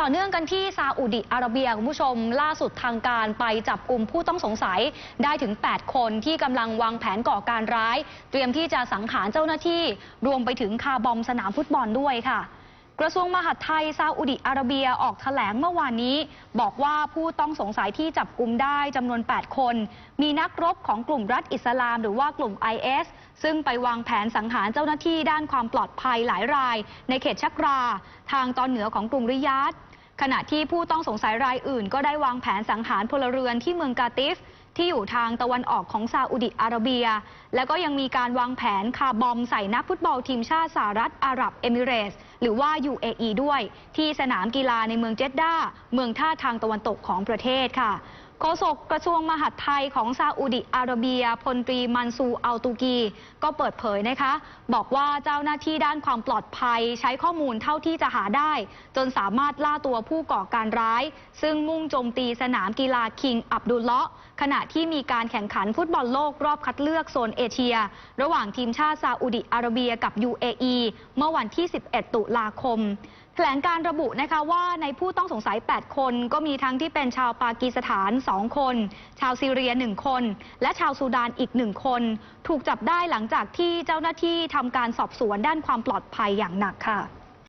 ต่อเนื่องกันที่ซาอุดิอาระเบียคุณผู้ชม ล่าสุดทางการไปจับกลุ่มผู้ต้องสงสัยได้ถึง 8 คนที่กำลังวางแผนก่อการร้าย เตรียมที่จะสังหารเจ้าหน้าที่ รวมไปถึงคาบอมสนามฟุตบอลด้วยค่ะกระทรวงมหาดไทยซาอุดิอาระเบียออกแถลงเมื่อวานนี้ บอกว่าผู้ต้องสงสัยที่จับกลุ่มได้จำนวน 8 คน มีนักรบของกลุ่มรัฐอิสลาม หรือว่ากลุ่ม IS ซึ่งไปวางแผนสังหารเจ้าหน้าที่ด้านความปลอดภัยหลายราย ในเขตชักรา ทางตอนเหนือของกรุงริยาดขณะที่ผู้ต้องสงสัยรายอื่น ก็ได้วางแผนสังหารพลเรือนที่เมืองกาติฟ ที่อยู่ทางตะวันออกของซาอุดิอาระเบีย แล้วก็ยังมีการวางแผนคาร์บอมใส่นักฟุตบอลทีมชาติสหรัฐอาหรับเอมิเรส หรือว่า UAE ด้วย ที่สนามกีฬาในเมืองเจดดาเมืองท่าทางตะวันตกของประเทศค่ะ โฆษกกระทรวงมหาดไทยของซาอุดิอาระเบียพลตรีมันซูอัลตูกี ก็เปิดเผยนะคะ บอกว่าเจ้าหน้าที่ด้านความปลอดภัยใช้ข้อมูลเท่าที่จะหาได้ จนสามารถล่าตัวผู้ก่อการร้าย ซึ่งมุ่งโจมตีสนามกีฬาคิงอับดุลเลาะขณะที่มีการแข่งขันฟุตบอลโลกรอบคัดเลือกโซนเอเชีย ระหว่างทีมชาติซาอุดิอาระเบียกับ UAE เมื่อวันที่ 11 ตุลาคม แถลงการระบุนะคะว่าในผู้ต้องสงสัย 8 คน ก็มีทั้งที่เป็นชาวปากีสถาน 2 คน ชาวซีเรีย 1 คน และชาวซูดานอีก 1 คน ถูกจับได้หลังจากที่เจ้าหน้าที่ทำการสอบสวนด้านความปลอดภัยอย่างหนักค่ะ